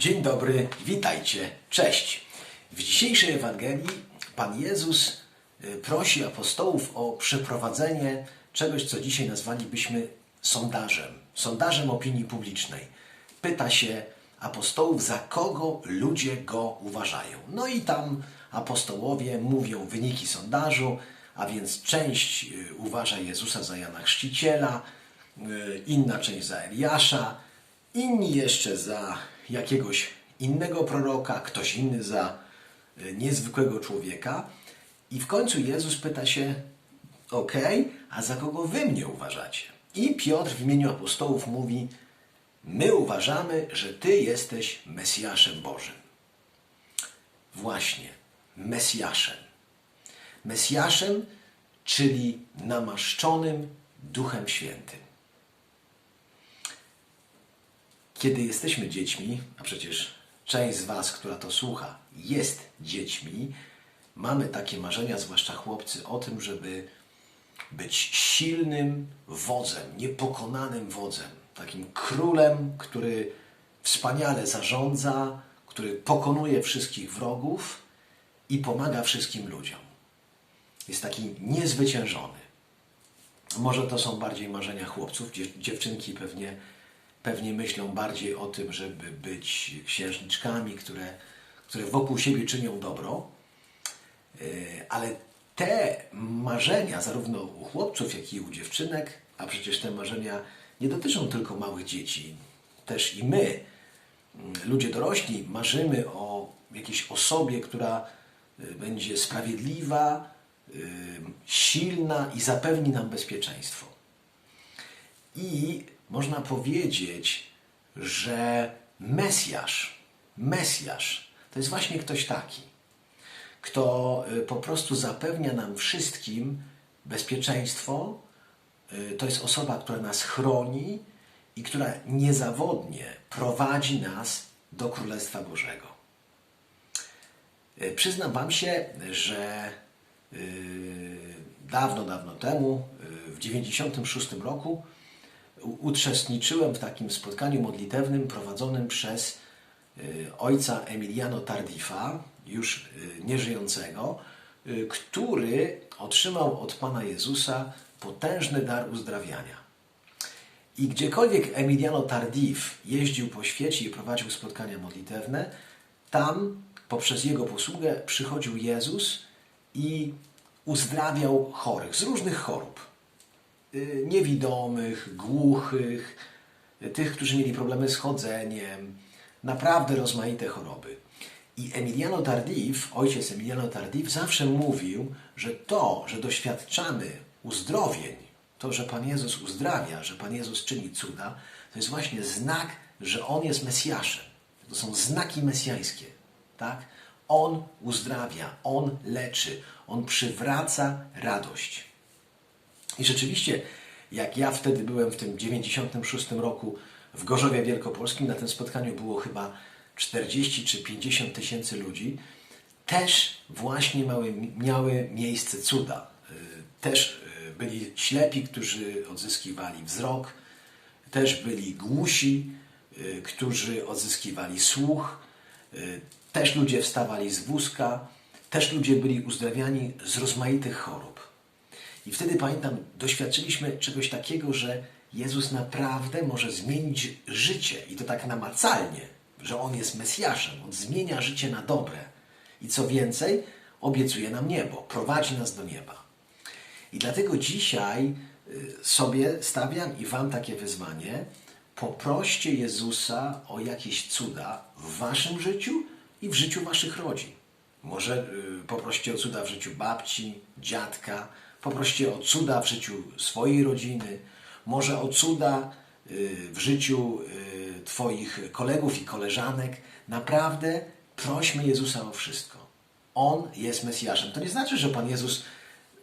Dzień dobry, witajcie, cześć. W dzisiejszej Ewangelii Pan Jezus y, prosi apostołów o przeprowadzenie czegoś, co dzisiaj nazwalibyśmy sondażem, sondażem opinii publicznej. Pyta się apostołów, za kogo ludzie go uważają. No i tam apostołowie mówią wyniki sondażu, a więc część y, uważa Jezusa za Jana Chrzciciela, y, inna część za Eliasza, inni jeszcze za jakiegoś innego proroka, ktoś inny za y, niezwykłego człowieka. I w końcu Jezus pyta się: OK, a za kogo wy mnie uważacie? I Piotr w imieniu apostołów mówi: My uważamy, że ty jesteś Mesjaszem Bożym. Właśnie, Mesjaszem. Mesjaszem, czyli namaszczonym Duchem Świętym. Kiedy jesteśmy dziećmi, a przecież część z Was, która to słucha, jest dziećmi, mamy takie marzenia, zwłaszcza chłopcy, o tym, żeby być silnym wodzem, niepokonanym wodzem, takim królem, który wspaniale zarządza, który pokonuje wszystkich wrogów i pomaga wszystkim ludziom. Jest taki niezwyciężony. Może to są bardziej marzenia chłopców, dziew- dziewczynki pewnie, pewnie myślą bardziej o tym, żeby być księżniczkami, które, które wokół siebie czynią dobro. Yy, Ale te marzenia, zarówno u chłopców, jak i u dziewczynek, a przecież te marzenia nie dotyczą tylko małych dzieci, też i my, mm, ludzie dorośli, marzymy o jakiejś osobie, która y, będzie sprawiedliwa, y, silna i zapewni nam bezpieczeństwo. I można powiedzieć, że Mesjasz, Mesjasz to jest właśnie ktoś taki, kto y, po prostu zapewnia nam wszystkim bezpieczeństwo. Y, To jest osoba, która nas chroni i która niezawodnie prowadzi nas do Królestwa Bożego. Y, Przyznam Wam się, że dawno, dawno temu, w 96 roku, uczestniczyłem w takim spotkaniu modlitewnym prowadzonym przez y, ojca Emiliano Tardifa, już y, nieżyjącego, y, który otrzymał od Pana Jezusa potężny dar uzdrawiania. I gdziekolwiek Emiliano Tardif jeździł po świecie i prowadził spotkania modlitewne, tam poprzez jego posługę przychodził Jezus i uzdrawiał chorych z różnych chorób. Y, Niewidomych, głuchych, tych, którzy mieli problemy z chodzeniem, naprawdę rozmaite choroby. I Emiliano Tardif, ojciec Emiliano Tardif, zawsze mówił, że to, że doświadczamy uzdrowień, to, że Pan Jezus uzdrawia, że Pan Jezus czyni cuda, to jest właśnie znak, że On jest Mesjaszem. To są znaki mesjańskie. Tak? On uzdrawia, On leczy, On przywraca radość. I rzeczywiście, jak ja wtedy byłem w tym 96 roku w Gorzowie Wielkopolskim, na tym spotkaniu było chyba 40 czy 50 tysięcy ludzi, też właśnie miały, miały miejsce cuda. Y, Też y, byli ślepi, którzy odzyskiwali wzrok, też byli głusi, y, którzy odzyskiwali słuch, też ludzie wstawali z wózka, też ludzie byli uzdrawiani z rozmaitych chorób. I wtedy pamiętam, doświadczyliśmy czegoś takiego, że Jezus naprawdę może zmienić życie i to tak namacalnie, że On jest Mesjaszem, On zmienia życie na dobre. I co więcej, obiecuje nam niebo, prowadzi nas do nieba. I dlatego dzisiaj y, sobie stawiam i Wam takie wyzwanie. Poproście Jezusa o jakieś cuda w Waszym życiu i w życiu Waszych rodzin. Może y, poproście o cuda w życiu babci, dziadka, poproście o cuda w życiu swojej rodziny, może o cuda y, w życiu y, Twoich kolegów i koleżanek. Naprawdę prośmy Jezusa o wszystko. On jest Mesjaszem. To nie znaczy, że Pan Jezus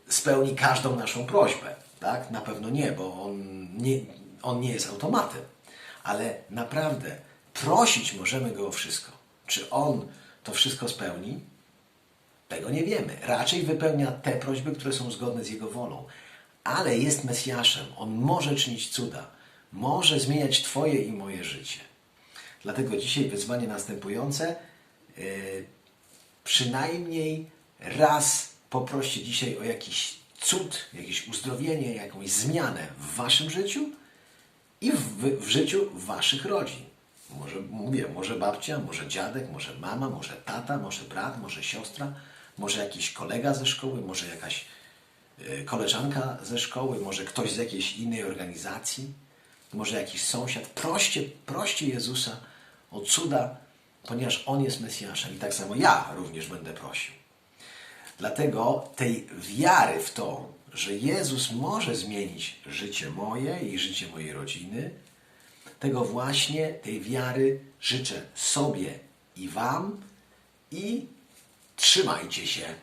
spełni każdą naszą prośbę. Tak? Na pewno nie, bo on nie, on nie jest automatem. Ale naprawdę prosić możemy Go o wszystko. Czy On to wszystko spełni? Tego nie wiemy. Raczej wypełnia te prośby, które są zgodne z Jego wolą. Ale jest Mesjaszem. On może czynić cuda. Może zmieniać Twoje i moje życie. Dlatego dzisiaj wyzwanie następujące. Yy, przynajmniej raz poproście dzisiaj o jakiś cud, jakieś uzdrowienie, jakąś zmianę w waszym życiu i w, w życiu waszych rodzin. Może mówię, może babcia, może dziadek, może mama, może tata, może brat, może siostra, może jakiś kolega ze szkoły, może jakaś e, koleżanka ze szkoły, może ktoś z jakiejś innej organizacji, może jakiś sąsiad. Proście, proście Jezusa o cuda, ponieważ On jest Mesjaszem i tak samo ja również będę prosił. Dlatego tej wiary w to, że Jezus może zmienić życie moje i życie mojej rodziny, tego właśnie, tej wiary życzę sobie i Wam i trzymajcie się